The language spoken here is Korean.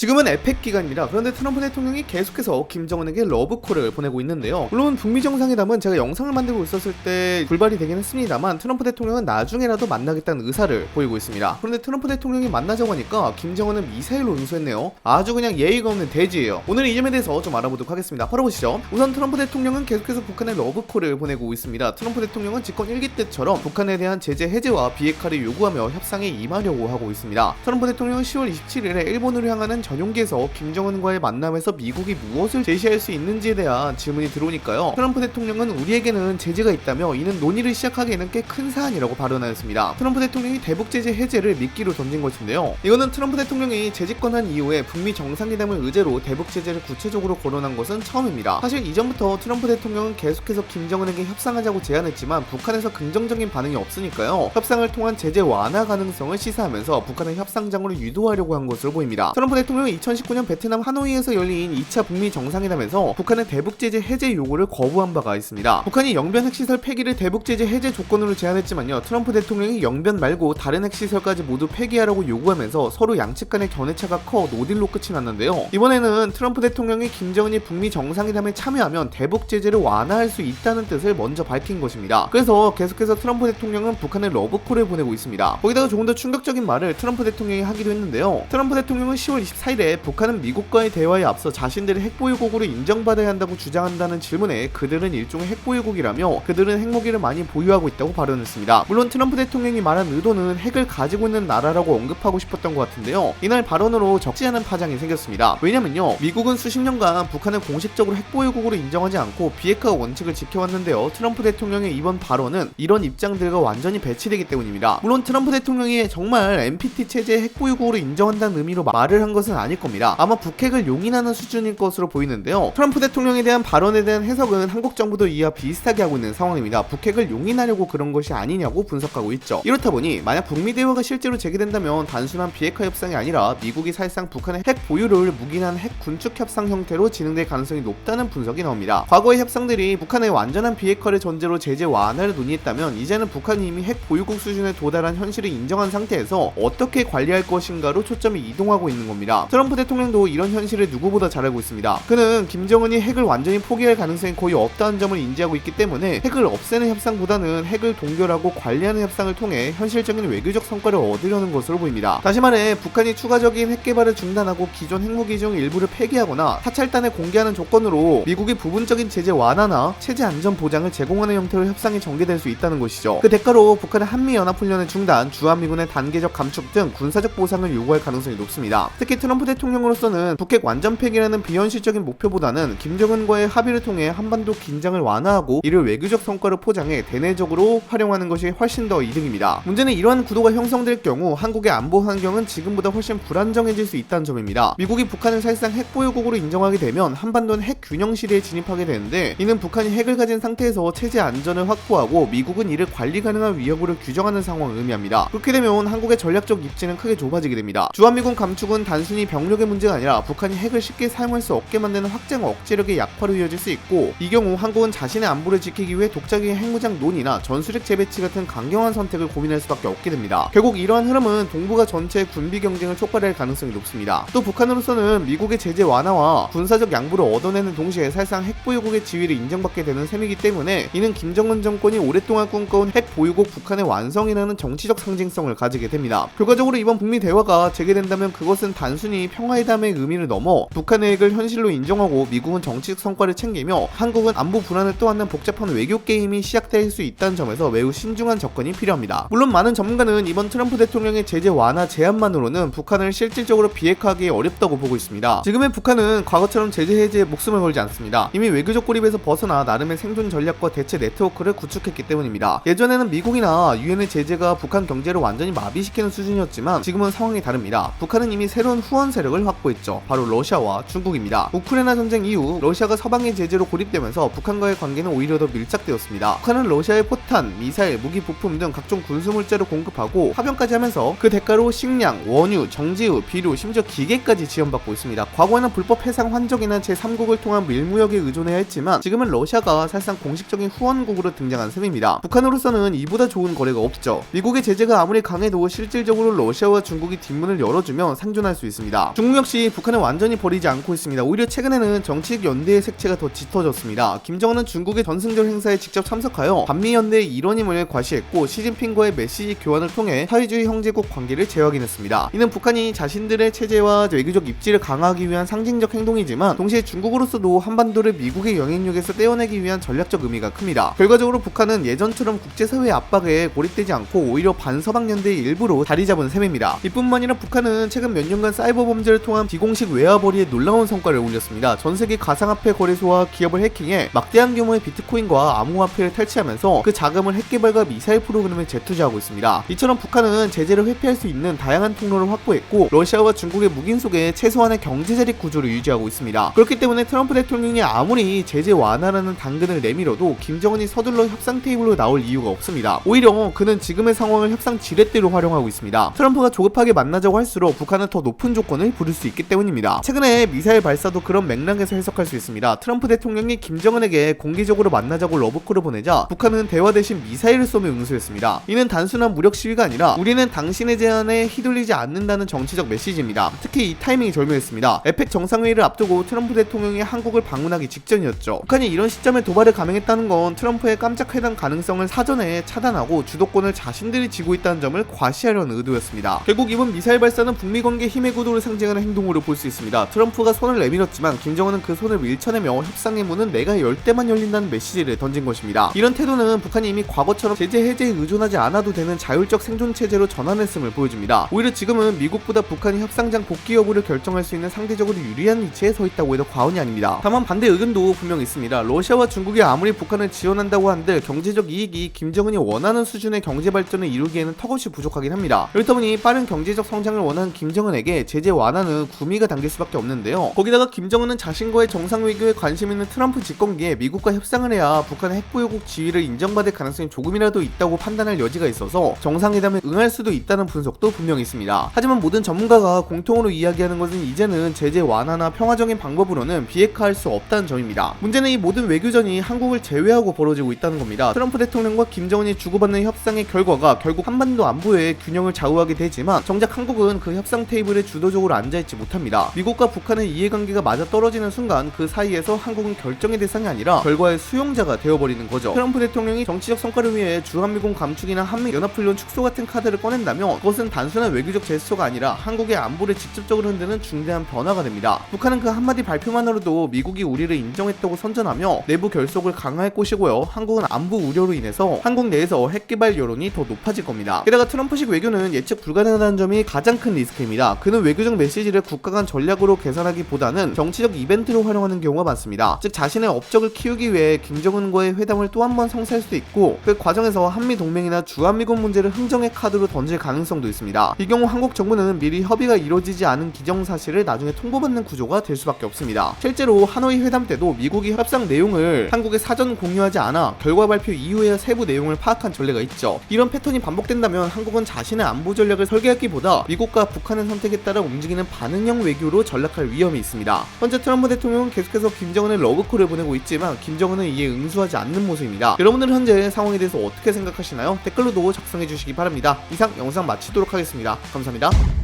지금은 에펙 기간입니다. 그런데 트럼프 대통령이 계속해서 김정은에게 러브콜을 보내고 있는데요. 물론 북미 정상회담은 제가 영상을 만들고 있었을 때 불발이 되긴 했습니다만 트럼프 대통령은 나중에라도 만나겠다는 의사를 보이고 있습니다. 그런데 트럼프 대통령이 만나자고 하니까 김정은은 미사일로 응수했네요. 아주 그냥 예의가 없는 대지예요. 오늘 이 점에 대해서 좀 알아보도록 하겠습니다. 바로 보시죠. 우선 트럼프 대통령은 계속해서 북한에 러브콜을 보내고 있습니다. 트럼프 대통령은 집권 1기 때처럼 북한에 대한 제재 해제와 비핵화를 요구하며 협상에 임하려고 하고 있습니다. 트럼프 대통령은 10월 27일에 일본으로 향하는 전용기에서 김정은과의 만남에서 미국이 무엇을 제시할 수 있는지에 대한 질문이 들어오니까요. 트럼프 대통령은 우리에게는 제재가 있다며 이는 논의를 시작하기에는 꽤 큰 사안이라고 발언하였습니다. 트럼프 대통령이 대북 제재 해제를 미끼로 던진 것인데요. 이거는 트럼프 대통령이 재집권한 이후에 북미 정상회담을 의제로 대북 제재를 구체적으로 거론한 것은 처음입니다. 사실 이전부터 트럼프 대통령은 계속해서 김정은에게 협상하자고 제안했지만 북한에서 긍정적인 반응이 없으니까요. 협상을 통한 제재 완화 가능성을 시사하면서 북한의 협상장으로 유도하려고 한 것으로 보입니다. 트럼프 대통령 은 2019년 베트남 하노이에서 열린 2차 북미 정상회담에서 북한의 대북 제재 해제 요구를 거부한 바가 있습니다. 북한이 영변 핵시설 폐기를 대북 제재 해제 조건으로 제안했지만요. 트럼프 대통령이 영변 말고 다른 핵시설까지 모두 폐기하라고 요구하면서 서로 양측 간의 견해차가 커 노딜로 끝이 났는데요. 이번에는 트럼프 대통령이 김정은이 북미 정상회담에 참여하면 대북 제재를 완화할 수 있다는 뜻을 먼저 밝힌 것입니다. 그래서 계속해서 트럼프 대통령은 북한에 러브콜을 보내고 있습니다. 거기다가 조금 더 충격적인 말을 트럼프 대통령이 하기도 했는데요. 트럼프 대통령은 10월 24일 에 북한은 미국과의 대화에 앞서 자신들의 핵보유국으로 인정받아야 한다고 주장한다는 질문에 그들은 일종의 핵보유국이라며 그들은 핵무기를 많이 보유하고 있다고 발언했습니다. 물론 트럼프 대통령이 말한 의도는 핵을 가지고 있는 나라라고 언급하고 싶었던 것 같은데요. 이날 발언으로 적지 않은 파장이 생겼습니다. 왜냐면요. 미국은 수십 년간 북한을 공식적으로 핵보유국으로 인정하지 않고 비핵화 원칙을 지켜왔는데요. 트럼프 대통령의 이번 발언은 이런 입장들과 완전히 배치되기 때문입니다. 물론 트럼프 대통령이 정말 NPT 체제 핵보유국으로 인정한다는 의미로 말을 한 것은 아닐 겁니다. 아마 북핵을 용인하는 수준일 것으로 보이는데요. 트럼프 대통령에 대한 발언에 대한 해석은 한국 정부도 이와 비슷하게 하고 있는 상황입니다. 북핵을 용인하려고 그런 것이 아니냐고 분석하고 있죠. 이렇다 보니 만약 북미 대화가 실제로 재개된다면 단순한 비핵화 협상이 아니라 미국이 사실상 북한의 핵 보유를 묵인한 핵 군축 협상 형태로 진행될 가능성이 높다는 분석이 나옵니다. 과거의 협상들이 북한의 완전한 비핵화를 전제로 제재 완화를 논의했다면 이제는 북한이 이미 핵 보유국 수준에 도달한 현실을 인정한 상태에서 어떻게 관리할 것인가로 초점이 이동하고 있는 겁니다. 트럼프 대통령도 이런 현실을 누구보다 잘 알고 있습니다. 그는 김정은이 핵을 완전히 포기할 가능성이 거의 없다는 점을 인지하고 있기 때문에 핵을 없애는 협상보다는 핵을 동결하고 관리하는 협상을 통해 현실적인 외교적 성과를 얻으려는 것으로 보입니다. 다시 말해 북한이 추가적인 핵 개발을 중단하고 기존 핵무기 중 일부를 폐기하거나 사찰단에 공개하는 조건으로 미국이 부분적인 제재 완화나 체제 안전 보장을 제공하는 형태로 협상이 전개될 수 있다는 것이죠. 그 대가로 북한의 한미 연합 훈련의 중단, 주한미군의 단계적 감축 등 군사적 보상을 요구할 가능성이 높습니다. 특히 트럼 프 대통령으로서는 북핵 완전 폐기라는 비현실적인 목표보다는 김정은과의 합의를 통해 한반도 긴장을 완화하고 이를 외교적 성과로 포장해 대내적으로 활용하는 것이 훨씬 더 이득입니다. 문제는 이러한 구도가 형성될 경우 한국의 안보 환경은 지금보다 훨씬 불안정해질 수 있다는 점입니다. 미국이 북한을 사실상 핵 보유국으로 인정하게 되면 한반도는 핵 균형 시대에 진입하게 되는데 이는 북한이 핵을 가진 상태에서 체제 안전을 확보하고 미국은 이를 관리 가능한 위협으로 규정하는 상황을 의미합니다. 그렇게 되면 한국의 전략적 입지는 크게 좁아지게 됩니다. 주한미군 감축은 단순히 병력의 문제가 아니라 북한이 핵을 쉽게 사용할 수 없게 만드는 확장 억제력의 약화로 이어질 수 있고 이 경우 한국은 자신의 안보를 지키기 위해 독자적인 핵무장 논의나 전술핵 재배치 같은 강경한 선택을 고민할 수밖에 없게 됩니다. 결국 이러한 흐름은 동북아 전체의 군비 경쟁을 촉발할 가능성이 높습니다. 또 북한으로서는 미국의 제재 완화와 군사적 양보를 얻어내는 동시에 사실상 핵 보유국의 지위를 인정받게 되는 셈이기 때문에 이는 김정은 정권이 오랫동안 꿈꿔온 핵 보유국 북한의 완성이라는 정치적 상징성을 가지게 됩니다. 결과적으로 이번 북미 대화가 재개된다면 그것은 단순히 평화회담의 의미를 넘어 북한의 핵을 현실로 인정하고 미국은 정치적 성과를 챙기며 한국은 안보 불안을 떠안는 복잡한 외교 게임이 시작될 수 있다는 점에서 매우 신중한 접근이 필요합니다. 물론 많은 전문가는 이번 트럼프 대통령의 제재 완화 제안만으로는 북한을 실질적으로 비핵화하기 어렵다고 보고 있습니다. 지금의 북한은 과거처럼 제재 해제에 목숨을 걸지 않습니다. 이미 외교적 고립에서 벗어나 나름의 생존 전략과 대체 네트워크를 구축했기 때문입니다. 예전에는 미국이나 유엔의 제재가 북한 경제를 완전히 마비시키는 수준이었지만 지금은 상황이 다릅니다. 북한은 이미 새로운 후원 세력을 확보했죠. 바로 러시아와 중국입니다. 우크라이나 전쟁 이후 러시아가 서방의 제재로 고립되면서 북한과의 관계는 오히려 더 밀착되었습니다. 북한은 러시아의 포탄, 미사일, 무기 부품 등 각종 군수 물자를 공급하고 파병까지 하면서 그 대가로 식량, 원유, 정지유, 비료, 심지어 기계까지 지원받고 있습니다. 과거에는 불법 해상 환적이나 제3국을 통한 밀무역에 의존해야 했지만 지금은 러시아가 사실상 공식적인 후원국으로 등장한 셈입니다. 북한으로서는 이보다 좋은 거래가 없죠. 미국의 제재가 아무리 강해도 실질적으로 러시아와 중국이 뒷문을 열어주면 생존할 수 있습니다. 있습니다. 중국 역시 북한을 완전히 버리지 않고 있습니다. 오히려 최근에는 정치적 연대의 색채가 더 짙어졌습니다. 김정은은 중국의 전승절 행사에 직접 참석하여 반미 연대의 일원임을 과시했고 시진핑과의 메시지 교환을 통해 사회주의 형제국 관계를 재확인했습니다. 이는 북한이 자신들의 체제와 외교적 입지를 강화하기 위한 상징적 행동이지만 동시에 중국으로서도 한반도를 미국의 영향력에서 떼어내기 위한 전략적 의미가 큽니다. 결과적으로 북한은 예전처럼 국제사회 압박에 고립되지 않고 오히려 반서방 연대의 일부로 자리 잡은 셈입니다. 이뿐만 아니라 북한은 최근 몇 년간 사이버 범죄를 통한 비공식 외화벌이에 놀라운 성과를 올렸습니다. 전 세계 가상화폐 거래소와 기업을 해킹해 막대한 규모의 비트코인과 암호화폐를 탈취하면서 그 자금을 핵개발과 미사일 프로그램에 재투자하고 있습니다. 이처럼 북한은 제재를 회피할 수 있는 다양한 통로를 확보했고 러시아와 중국의 묵인 속에 최소한의 경제자립 구조를 유지하고 있습니다. 그렇기 때문에 트럼프 대통령이 아무리 제재 완화라는 당근을 내밀어도 김정은이 서둘러 협상 테이블로 나올 이유가 없습니다. 오히려 그는 지금의 상황을 협상 지렛대로 활용하고 있습니다. 트럼프가 조급하게 만나자고 할수록 북한은 더 높은 조건 을 부를 수 있기 때문입니다. 최근에 미사일 발사도 그런 맥락에서 해석할 수 있습니다. 트럼프 대통령이 김정은에게 공개적으로 만나자고 러브콜을 보내자 북한은 대화 대신 미사일을 쏘며 응수했습니다. 이는 단순한 무력 시위가 아니라 우리는 당신의 제안에 휘둘리지 않는다는 정치적 메시지입니다. 특히 이 타이밍이 절묘했습니다. 에펙 정상회의를 앞두고 트럼프 대통령이 한국을 방문하기 직전이었죠. 북한이 이런 시점에 도발을 감행했다는 건 트럼프의 깜짝 회담 가능성을 사전에 차단하고 주도권을 자신들이 쥐고 있다는 점을 과시하려는 의도였습니다. 결국 이번 미사일 발사는 북미 관계 힘의 구도를 상징하는 행동으로 볼 수 있습니다. 트럼프가 손을 내밀었지만 김정은은 그 손을 밀쳐내며 협상의 문은 내가 열 때만 열린다는 메시지를 던진 것입니다. 이런 태도는 북한이 이미 과거처럼 제재 해제에 의존하지 않아도 되는 자율적 생존 체제로 전환했음을 보여줍니다. 오히려 지금은 미국보다 북한이 협상장 복귀 여부를 결정할 수 있는 상대적으로 유리한 위치에 서 있다고 해도 과언이 아닙니다. 다만 반대 의견도 분명 있습니다. 러시아와 중국이 아무리 북한을 지원한다고 한들 경제적 이익이 김정은이 원하는 수준의 경제 발전을 이루기에는 턱없이 부족하긴 합니다. 그렇다 보니 빠른 경제적 성장을 원하는 김정은에게 제재 완화는 구미가 당길 수밖에 없는데요. 거기다가 김정은은 자신과의 정상 외교에 관심 있는 트럼프 집권기에 미국과 협상을 해야 북한의 핵보유국 지위를 인정받을 가능성이 조금이라도 있다고 판단할 여지가 있어서 정상회담에 응할 수도 있다는 분석도 분명히 있습니다. 하지만 모든 전문가가 공통으로 이야기하는 것은 이제는 제재 완화나 평화적인 방법으로는 비핵화할 수 없다는 점입니다. 문제는 이 모든 외교전이 한국을 제외하고 벌어지고 있다는 겁니다. 트럼프 대통령과 김정은이 주고받는 협상의 결과가 결국 한반도 안보의 균형을 좌우하게 되지만 정작 한국은 그 협상 테이블에 주도 적으로 앉아있지 못합니다. 미국과 북한의 이해관계가 맞아 떨어지는 순간 그 사이에서 한국은 결정의 대상이 아니라 결과의 수용자가 되어버리는 거죠. 트럼프 대통령이 정치적 성과를 위해 주한미군 감축이나 한미 연합훈련 축소 같은 카드를 꺼낸다면 그것은 단순한 외교적 제스처가 아니라 한국의 안보를 직접적으로 흔드는 중대한 변화가 됩니다. 북한은 그 한마디 발표만으로도 미국이 우리를 인정했다고 선전하며 내부 결속을 강화할 것이고요. 한국은 안보 우려로 인해서 한국 내에서 핵개발 여론이 더 높아질 겁니다. 게다가 트럼프식 외교는 예측 불가능하다는 점이 가장 큰 리스크입니다. 그는 외교 적 메시지를 국가 간 전략으로 개선하기보다는 정치적 이벤트로 활용하는 경우가 많습니다. 즉 자신의 업적을 키우기 위해 김정은과의 회담을 또 한 번 성사할 수도 있고 그 과정에서 한미 동맹이나 주한미군 문제를 흥정의 카드로 던질 가능성도 있습니다. 이 경우 한국 정부는 미리 협의가 이루어지지 않은 기정 사실을 나중에 통보받는 구조가 될 수밖에 없습니다. 실제로 하노이 회담 때도 미국이 협상 내용을 한국에 사전 공유하지 않아 결과 발표 이후에야 세부 내용을 파악한 전례가 있죠. 이런 패턴이 반복된다면 한국은 자신의 안보 전략을 설계하기보다 미국과 북한의 선택에 따라 움직이는 반응형 외교로 전락할 위험이 있습니다. 현재 트럼프 대통령은 계속해서 김정은의 러브콜을 보내고 있지만 김정은은 이에 응수하지 않는 모습입니다. 여러분들은 현재 상황에 대해서 어떻게 생각하시나요? 댓글로도 작성해 주시기 바랍니다. 이상 영상 마치도록 하겠습니다. 감사합니다.